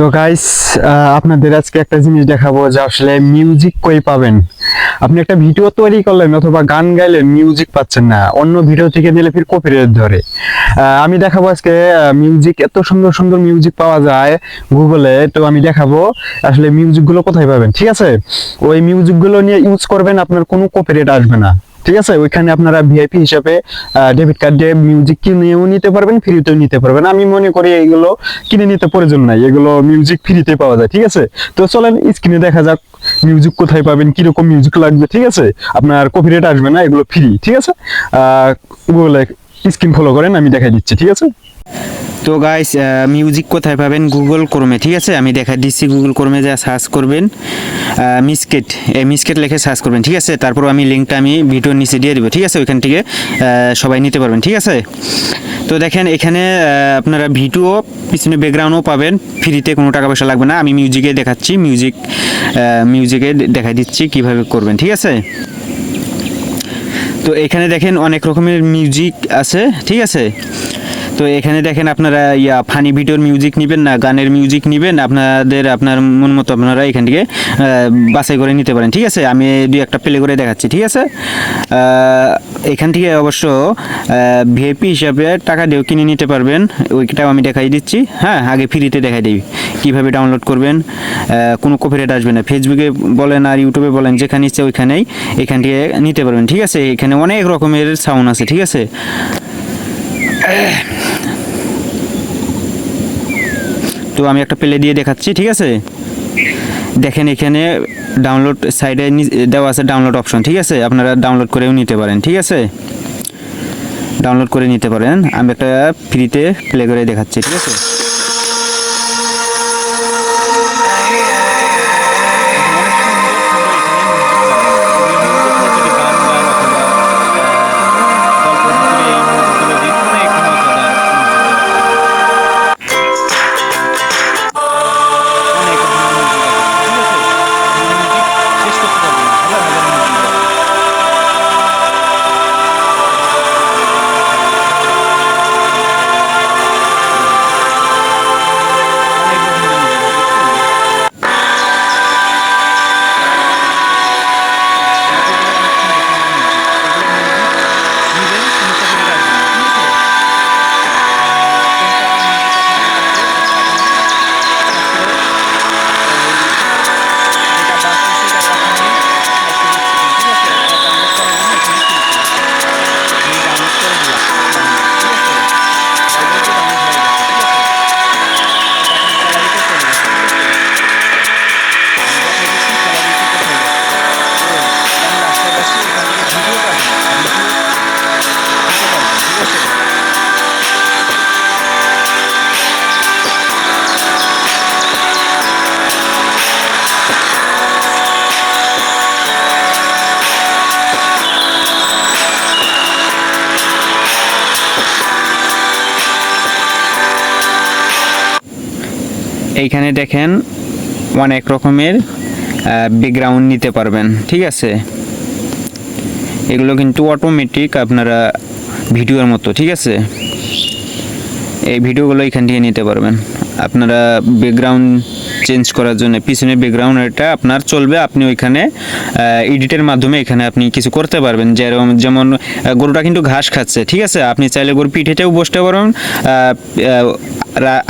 তো গাইস আপনাদের আজকে একটা জিনিস দেখাবো যে আসলে মিউজিক কই পাবেন? আপনি একটা ভিডিও তৈরি করলেন অথবা গান গাইলেন মিউজিক পাচ্ছেন না। অন্য ভিডিও থেকে দিলে ফির কপিরাইট ধরে। আমি দেখাবো আজকে মিউজিক এত সুন্দর সুন্দর মিউজিক পাওয়া যায় গুগলে তো আমি দেখাবো আসলে মিউজিকগুলো কোথায় পাবেন, ঠিক আছে? ওই মিউজিকগুলো নিয়ে ইউজ করবেন, আপনার কোনো কপিরাইট আসবে না। ঠিক আছে? ওইখানে আপনারা ভিআইপি হিসাবে ডেবিট কার্ড দিয়ে মিউজিক কিনেও নিতে পারবেন ফ্রিতেও নিতে পারবেন। আমি মনে করি এগুলো কিনে নিতে প্রয়োজন নাই। এগুলো মিউজিক ফ্রিতে পাওয়া যায়, ঠিক আছে? তো চলেন স্ক্রিনে দেখা যাক মিউজিক কোথায় পাবেন, কীরকম মিউজিক লাগবে, ঠিক আছে? আপনার কপিরাইট আসবে না, এগুলো ফ্রি ঠিক আছে? গুগলে স্ক্রিন ফলো করেন, আমি দেখাই দিচ্ছি, ঠিক আছে? তো গাইস মিউজিক কোথায় পাবেন? গুগল ক্রোমে ঠিক আছে? আমি দেখা দিচ্ছি গুগল ক্রোমে যা সার্চ করবেন। মিসকেট এই মিসকেট লিখে সার্চ করবেন, ঠিক আছে? তারপর আমি লিঙ্কটা আমি ভিডিওর নিচে দিয়ে দিব, ঠিক আছে? ওইখান থেকে সবাই নিতে পারবেন, ঠিক আছে? তো দেখেন, এখানে আপনারা ভিডিও পিছনে ব্যাকগ্রাউন্ডও পাবেন। ফ্রিতে কোনো টাকা পয়সা লাগবে না। আমি মিউজিকে দেখাচ্ছি। মিউজিক মিউজিকে দেখাই দিচ্ছি কীভাবে করবেন, ঠিক আছে? তো এখানে দেখেন অনেক রকমের মিউজিক আছে, ঠিক আছে? তো এখানে দেখেন আপনারা, ইয়া, ফানি ভিডিওর মিউজিক নেবেন না, গানের মিউজিক নেবেন, আপনাদের, আপনার মন মতো আপনারা এখান থেকে বাছাই করে নিতে পারেন, ঠিক আছে? আমি দুই একটা প্লে করে দেখাচ্ছি, ঠিক আছে? এখান থেকে অবশ্য ভিএপি হিসাবে টাকা দিয়েও কিনে নিতে পারবেন, ওইটাও আমি দেখাই দিচ্ছি। হ্যাঁ আগে ফ্রিতে দেখাই দিই, কীভাবে ডাউনলোড করবেন কোনো কপিরাইট আসবে না। ফেসবুকে বলেন আর ইউটিউবে বলেন, যেখানে ইচ্ছে ওইখানেই এখান থেকে নিতে পারবেন, ঠিক আছে? এখানে অনেক রকমের সাউন্ড আছে, ঠিক আছে? তো আমি একটা প্লে দিয়ে দেখাচ্ছি, ঠিক আছে? দেখেন এখানে ডাউনলোড সাইডে দেওয়া আছে ডাউনলোড অপশন ঠিক আছে? আপনারা ডাউনলোড করেও নিতে পারেন, ঠিক আছে? ডাউনলোড করে নিতে পারেন। আমি একটা ফ্রিতে প্লে করে দেখাচ্ছি, ঠিক আছে? এইখানে দেখেন অনেক রকমের ব্যাকগ্রাউন্ড নিতে পারবেন, ঠিক আছে? এগুলো কিন্তু অটোমেটিক আপনারা ভিডিওর মতো, ঠিক আছে? এই ভিডিওগুলো এখান থেকে নিতে পারবেন। আপনারা ব্যাকগ্রাউন্ড চেঞ্জ করার জন্য, পিছনে ব্যাকগ্রাউন্ড এটা আপনার চলবে, আপনি ওইখানে এডিটের মাধ্যমে এখানে আপনি কিছু করতে পারবেন। যেরকম যেমন গরুটা কিন্তু ঘাস খাচ্ছে, ঠিক আছে? আপনি চাইলে গরু পিঠেতেও বসতে পারবেন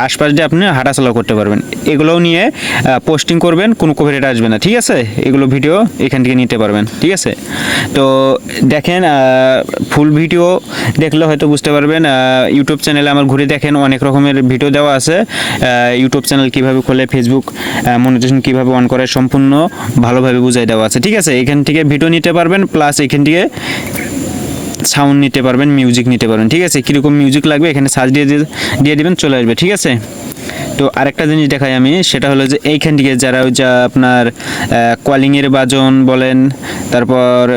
আশপাশ দিয়ে আপনি হাঁটাচলা করতে পারবেন। এগুলোও নিয়ে পোস্টিং করবেন, কোনো কপিরাইট আসবে না, ঠিক আছে? এগুলো ভিডিও এখান থেকে নিতে পারবেন, ঠিক আছে? তো দেখেন ফুল ভিডিও দেখলে হয়তো বুঝতে পারবেন ইউটিউব চ্যানেলে আমার ঘুরে দেখেন, অনেক রকমের ভিডিও দেওয়া আছে। ইউটিউব চ্যানেল কীভাবে খোলে ফেসবুক মনিটেশন কীভাবে অন করে, সম্পূর্ণ ভালোভাবে বুঝাই দেওয়া আছে, ঠিক আছে? এখান থেকে ভিডিও নিতে পারবেন প্লাস এখান থেকে সাউন্ড নিতে পারবেন মিউজিক নিতে পারবেন, ঠিক আছে? কীরকম মিউজিক লাগবে, এখানে সার্চ দিয়ে দিয়ে- দিবেন, চলে আসবে, ঠিক আছে? তো আরেকটা জিনিস দেখাই আমি, সেটা হলো যে এইখান থেকে যারা ওই যা আপনার কলিংয়ের বাজন বলেন, তারপর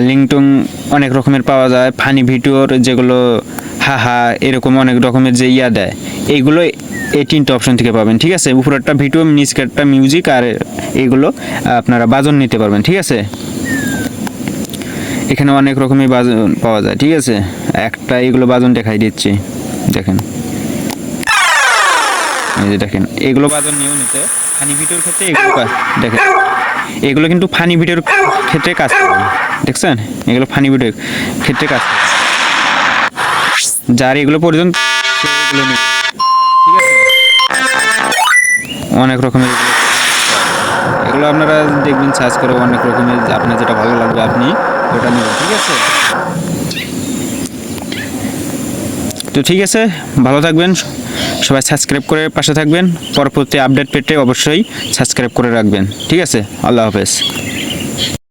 লিংটং অনেক রকমের পাওয়া যায় ফানি ভিডিওর যেগুলো হা হা, এরকম অনেক রকমের যে ইয়া দেয়, এইগুলো এই তিনটে অপশন থেকে পাবেন, ঠিক আছে? উপরেরটা ভিডিও নিচকারটা মিউজিক আর এগুলো আপনারা বাজন নিতে পারবেন, ঠিক আছে? এখানে অনেক রকমের বাজন পাওয়া যায়, ঠিক আছে? একটা এগুলো বাজন দেখাই দিচ্ছি, দেখেন। এই যে দেখেন, এগুলো বাজার নিয়েও নিতে ফানি ভিডিওর ক্ষেত্রে এগুলো দেখেন, এগুলো কিন্তু ফানি ভিডিওর ক্ষেত্রে কাজ করে, দেখছেন? এগুলো ফানি ভিডিওর ক্ষেত্রে কাজ করে। যার এগুলো প্রয়োজন সে এগুলো নেবে, ঠিক আছে? অনেক রকমের এগুলো এগুলো আপনারা দেখবেন সার্চ করে অনেক রকমের আপনার যেটা ভালো লাগবে আপনি ওটা নেবেন, ঠিক আছে? তো ঠিক আছে, ভালো থাকবেন, সবাই সাবস্ক্রাইব করে পাশে থাকবেন, পরবর্তী আপডেট পেতে অবশ্যই সাবস্ক্রাইব করে রাখবেন, ঠিক আছে? আল্লাহ হাফেজ।